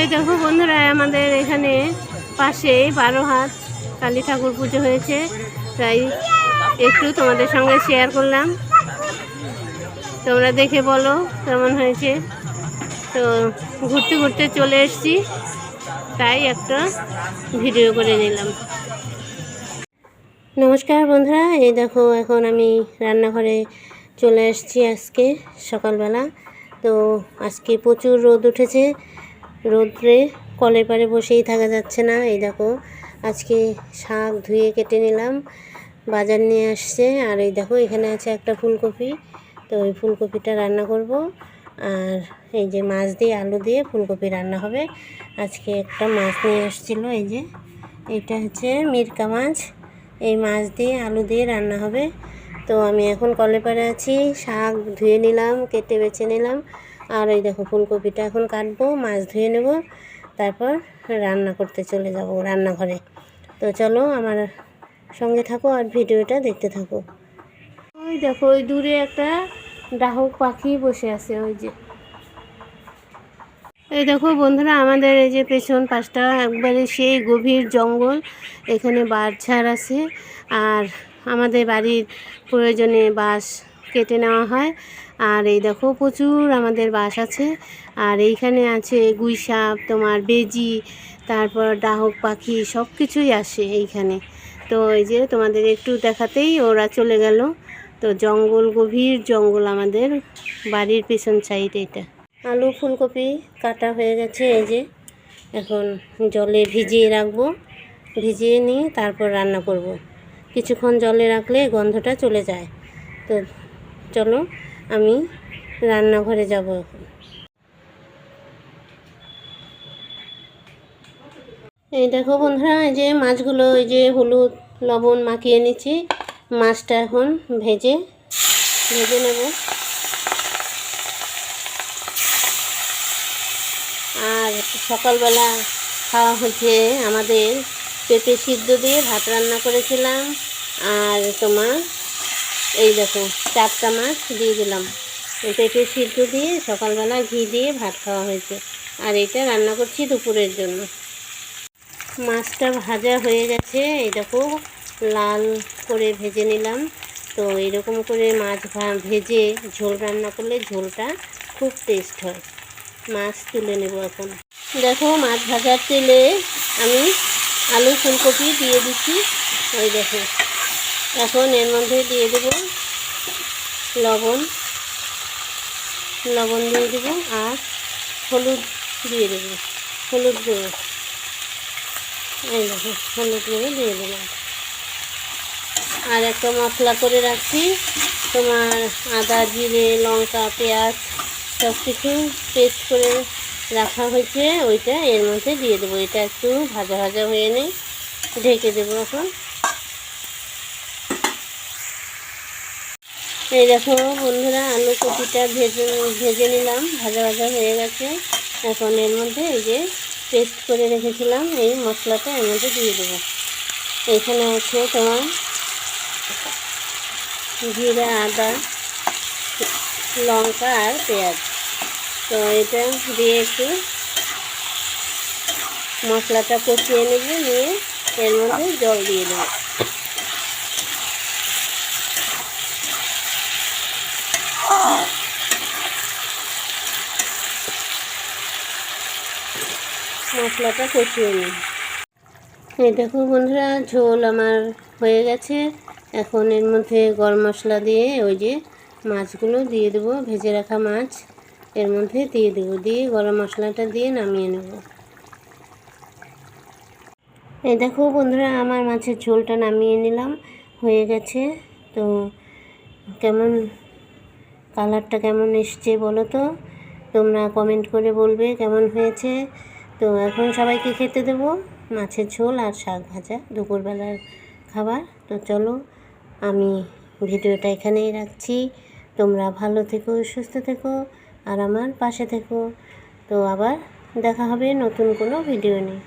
এই দেখো বন্ধুরা। আমাদের এখানে পাশে বারো হাত কালী ঠাকুর পুজো হয়েছে। তাই একটু তোমাদের সঙ্গে শেয়ার করলাম। তোমরা দেখে বলো কেমন হয়েছে। তো ঘুরতে ঘুরতে চলে এসেছি। তাই একটা ভিডিও করে নিলাম। নমস্কার বন্ধুরা, এই দেখো এখন আমি রান্নাঘরে চলে এসেছি আজকে সকালবেলা। তো আজকে প্রচুর রোদ উঠেছে। রোদ্রে কলের পারে বসেই থাকা যাচ্ছে না। এই দেখো, আজকে শাক ধুয়ে কেটে নিলাম, বাজার নিয়ে আসছে। আর এই দেখো, এখানে আছে একটা ফুলকপি। তো ওই ফুলকপিটা রান্না করব। আর এই যে মাছ দিয়ে আলু দিয়ে ফুলকপি রান্না হবে। আজকে একটা মাছ নিয়ে আসছিল, এই যে। এটা হচ্ছে মিরকা মাছ। এই মাছ দিয়ে আলু দিয়ে রান্না হবে। তো আমি এখন কলে পাড়ে আছি, শাক ধুয়ে নিলাম, কেটে বেছে নিলাম। আর এই দেখো ফুলকপিটা এখন কাটবো, মাছ ধুয়ে নেব, তারপর রান্না করতে চলে যাব রান্নাঘরে। তো চলো আমার সঙ্গে থাকো আর ভিডিওটা দেখতে থাকো। ওই দেখো, ওই দূরে একটা ডাহক পাখি বসে আছে, ওই যে। এই দেখো বন্ধুরা, আমাদের এই যে পেছন পাশটা একবারে সেই গভীর জঙ্গল, এখানে বাঁশঝাড় আছে। আর আমাদের বাড়ির প্রয়োজনে বাঁশ কেটে নেওয়া হয়। আর এই দেখো প্রচুর আমাদের বাস আছে। আর এইখানে আছে গুই সাপ, তোমার বেজি, তারপর ডাহক পাখি সব কিছুই আসে এইখানে। তো এই যে তোমাদের একটু দেখাতেই ওরা চলে গেল। তো জঙ্গল, গভীর জঙ্গল আমাদের বাড়ির পেছন সাইড এটা। আলু ফুলকপি কাটা হয়ে গেছে এই যে। এখন জলে ভিজিয়ে রাখব। ভিজিয়ে নিয়ে তারপর রান্না করব। কিছুক্ষণ জলে রাখলে গন্ধটা চলে যায়। তো চলো, আমি রান্নাঘরে যাব এখন। এই দেখো বন্ধুরা, এই যে মাছগুলো, এই যে হলুদ, লবণ মাখিয়ে নিচ্ছি। মাছটা এখন ভেজে ভেজে নেব। আর সকালবেলা খাওয়া হয়েছে আমাদের পেঁপে সিদ্ধ দিয়ে ভাত রান্না করেছিলাম। আর তোমার, এই দেখো চারটা মাছ দিয়ে দিলাম। পেঁপে সিদ্ধ দিয়ে সকালবেলা ঘি দিয়ে ভাত খাওয়া হয়েছে। আর এটা রান্না করছি দুপুরের জন্য। মাছটা ভাজা হয়ে গেছে। দেখো, লাল করে ভেজে নিলাম। তো এরকম করে মাছ ভেজে ঝোল রান্না করলে ঝোলটা খুব টেস্ট হয়। মাছ তুলে নেব এখন। দেখো, মাছ ভাজার তেলে আমি আলু ফুলকপি দিয়ে দিচ্ছি। ওই দেখো, এখন এর মধ্যে দিয়ে দেব লবণ লবণ দিয়ে দেব আর হলুদ দিয়ে দেব, হলুদ গুঁড়ো। এই দেখো, হলুদ গুঁড়ো দিয়ে দিলাম। আর একটা মশলা করে রাখছি, তোমার আদা, জিরে, লঙ্কা, পেঁয়াজ সব কিছু পেস্ট করে রাখা হয়েছে, ওইটা এর মধ্যে দিয়ে দেবো। এটা একটু ভাজা ভাজা হয়ে নেই, ঢেকে দেবো এখন। এই দেখো বন্ধুরা, আলু কপিটা ভেজে ভেজে নিলাম, ভাজা ভাজা হয়ে গেছে। এখন এর মধ্যে এই যে পেস্ট করে রেখেছিলাম, এই মশলাটা এর মধ্যে দিয়ে দেবো। এখানে আছে তোমার জিরা, আদা, লঙ্কা আর পেঁয়াজ। তো এটা দিয়ে একটু মশলাটা কষিয়ে নেব, নিয়ে এর মধ্যে জল দিয়ে দেবো। মশলাটা কষিয়ে নিই। এই দেখো বন্ধুরা, ঝোল আমার হয়ে গেছে। এখন এর মধ্যে গরম মশলা দিয়ে ওই যে মাছগুলো দিয়ে দেবো, ভেজে রাখা মাছ। এর মধ্যে দিয়ে দেবো, দিয়ে গরম মশলাটা দিয়ে নামিয়ে নেব। এই দেখো বন্ধুরা, আমার মাছের ঝোলটা নামিয়ে নিলাম, হয়ে গেছে। তো কেমন, কালারটা কেমন এসছে বলো তো? তোমরা কমেন্ট করে বলবে কেমন হয়েছে। তো এখন সবাইকে খেতে দেব মাছের ঝোল আর শাক ভাজা দুপুরবেলার খাবার। তো চলো, আমি ভিডিওটা এখানেই রাখছি। তোমরা ভালো থেকো, সুস্থ থেকো আর আমার পাশে থেকো। তো আবার দেখা হবে নতুন কোনো ভিডিও নিয়ে।